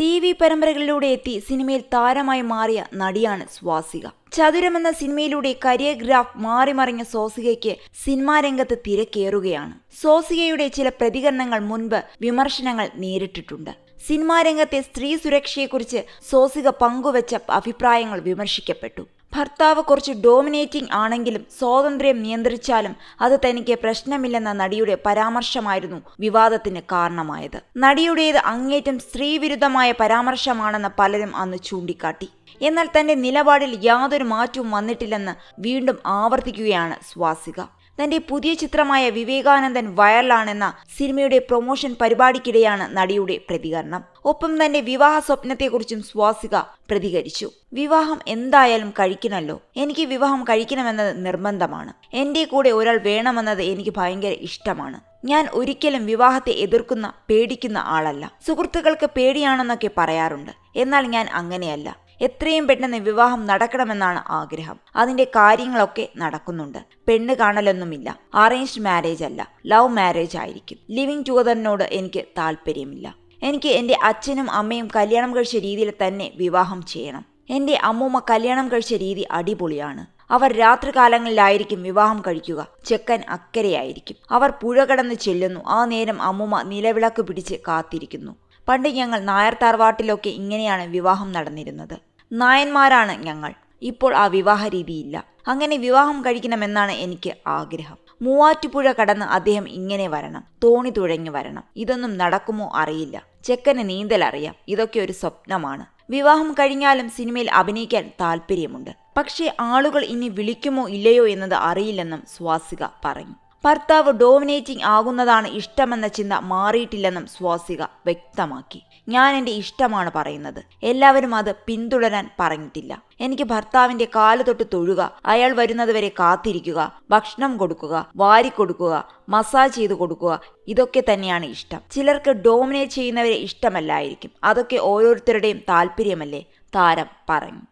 T V പരമ്പരകളിലൂടെ എത്തി സിനിമയിൽ താരമായി മാറിയ നടിയാണ് സ്വാസിക. ചതുരം എന്ന സിനിമയിലൂടെ കരിയർ ഗ്രാഫ് മാറിമറിഞ്ഞ സോസികയ്ക്ക് സിനിമാ രംഗത്ത് തിരക്കേറുകയാണ്. സോസികയുടെ ചില പ്രതികരണങ്ങൾ മുൻപ് വിമർശനങ്ങൾ നേരിട്ടിട്ടുണ്ട്. സിനിമാ രംഗത്തെ സ്ത്രീ സുരക്ഷയെക്കുറിച്ച് സോസിക പങ്കുവച്ച അഭിപ്രായങ്ങൾ വിമർശിക്കപ്പെട്ടു. ഭർത്താവ് കുറച്ച് ഡോമിനേറ്റിംഗ് ആണെങ്കിലും സ്വാതന്ത്ര്യം നിയന്ത്രിച്ചാലും അത് തനിക്ക് പ്രശ്നമില്ലെന്ന നടിയുടെ പരാമർശമായിരുന്നു വിവാദത്തിന് കാരണമായത്. നടിയുടേത് അങ്ങേറ്റം സ്ത്രീവിരുദ്ധമായ പരാമർശമാണെന്ന് പലരും അന്ന് ചൂണ്ടിക്കാട്ടി. എന്നാൽ തന്റെ നിലപാടിൽ യാതൊരു മാറ്റവും വന്നിട്ടില്ലെന്ന് വീണ്ടും ആവർത്തിക്കുകയാണ് സ്വാസിക. തന്റെ പുതിയ ചിത്രമായ വിവേകാനന്ദൻ വൈറലാണെന്ന സിനിമയുടെ പ്രൊമോഷൻ പരിപാടിക്കിടെയാണ് നടിയുടെ പ്രതികരണം. ഒപ്പം തന്റെ വിവാഹ സ്വപ്നത്തെക്കുറിച്ചും സ്വാസിക പ്രതികരിച്ചു. വിവാഹം എന്തായാലും കഴിക്കണല്ലോ. എനിക്ക് വിവാഹം കഴിക്കണമെന്നത് നിർബന്ധമാണ്. എന്റെ കൂടെ ഒരാൾ വേണമെന്നത് എനിക്ക് ഭയങ്കര ഇഷ്ടമാണ്. ഞാൻ ഒരിക്കലും വിവാഹത്തെ എതിർക്കുന്ന പേടിക്കുന്ന ആളല്ല. സുഹൃത്തുക്കൾക്ക് പേടിയാണെന്നൊക്കെ പറയാറുണ്ട്. എന്നാൽ ഞാൻ അങ്ങനെയല്ല. എത്രയും പെട്ടെന്ന് വിവാഹം നടക്കണമെന്നാണ് ആഗ്രഹം. അതിന്റെ കാര്യങ്ങളൊക്കെ നടക്കുന്നുണ്ട്. പെണ്ണ് കാണലൊന്നുമില്ല. അറേഞ്ച്ഡ് മാരേജ് അല്ല. ലവ് മാരേജ് ആയിരിക്കും. ലിവിങ് ടുഗദറിനോട് എനിക്ക് താല്പര്യമില്ല. എനിക്ക് എന്റെ അച്ഛനും അമ്മയും കല്യാണം കഴിച്ച രീതിയിൽ തന്നെ വിവാഹം ചെയ്യണം. എന്റെ അമ്മൂമ്മ കല്യാണം കഴിച്ച രീതി അടിപൊളിയാണ്. അവർ രാത്രികാലങ്ങളിലായിരിക്കും വിവാഹം കഴിക്കുക. ചെക്കൻ അക്കരയായിരിക്കും. അവർ പുഴ കടന്ന് ചെല്ലുന്നു. ആ നേരം അമ്മുമ്മ നിലവിളക്ക് പിടിച്ച് കാത്തിരിക്കുന്നു. പണ്ട് ഞങ്ങൾ നായർ തറവാട്ടിലൊക്കെ ഇങ്ങനെയാണ് വിവാഹം നടന്നിരുന്നത്. നായന്മാരാണ് ഞങ്ങൾ. ഇപ്പോൾ ആ വിവാഹ രീതിയില്ല അങ്ങനെ വിവാഹം കഴിക്കണമെന്നാണ് എനിക്ക് ആഗ്രഹം. മൂവാറ്റുപുഴ കടന്ന് അദ്ദേഹം ഇങ്ങനെ വരണം. തോണി തുഴഞ്ഞു വരണം. ഇതൊന്നും നടക്കുമോ അറിയില്ല. ചെക്കന് നീന്തൽ അറിയാം. ഇതൊക്കെ ഒരു സ്വപ്നമാണ്. വിവാഹം കഴിഞ്ഞാലും സിനിമയിൽ അഭിനയിക്കാൻ താല്പര്യമുണ്ട് പക്ഷേ ആളുകൾ ഇനി വിളിക്കുമോ ഇല്ലയോ എന്നത് അറിയില്ലെന്നും സ്വാസിക പറഞ്ഞു. ഭർത്താവ് ഡോമിനേറ്റിംഗ് ആകുന്നതാണ് ഇഷ്ടമെന്ന ചിന്ത മാറിയിട്ടില്ലെന്നും സ്വാസിക വ്യക്തമാക്കി. ഞാൻ എന്റെ ഇഷ്ടമാണ് പറയുന്നത്. എല്ലാവരും അത് പിന്തുടരാൻ പറഞ്ഞിട്ടില്ല. എനിക്ക് ഭർത്താവിന്റെ കാൽ തൊട്ട് തൊഴുക അയാൾ വരുന്നതുവരെ കാത്തിരിക്കുക ഭക്ഷണം കൊടുക്കുക വാരി കൊടുക്കുക മസാജ് ചെയ്തു കൊടുക്കുക ഇതൊക്കെ തന്നെയാണ് ഇഷ്ടം. ചിലർക്ക് ഡോമിനേറ്റ് ചെയ്യുന്നവരെ ഇഷ്ടമല്ലായിരിക്കും. അതൊക്കെ ഓരോരുത്തരുടെയും താല്പര്യമല്ലേ? താരം പറഞ്ഞു.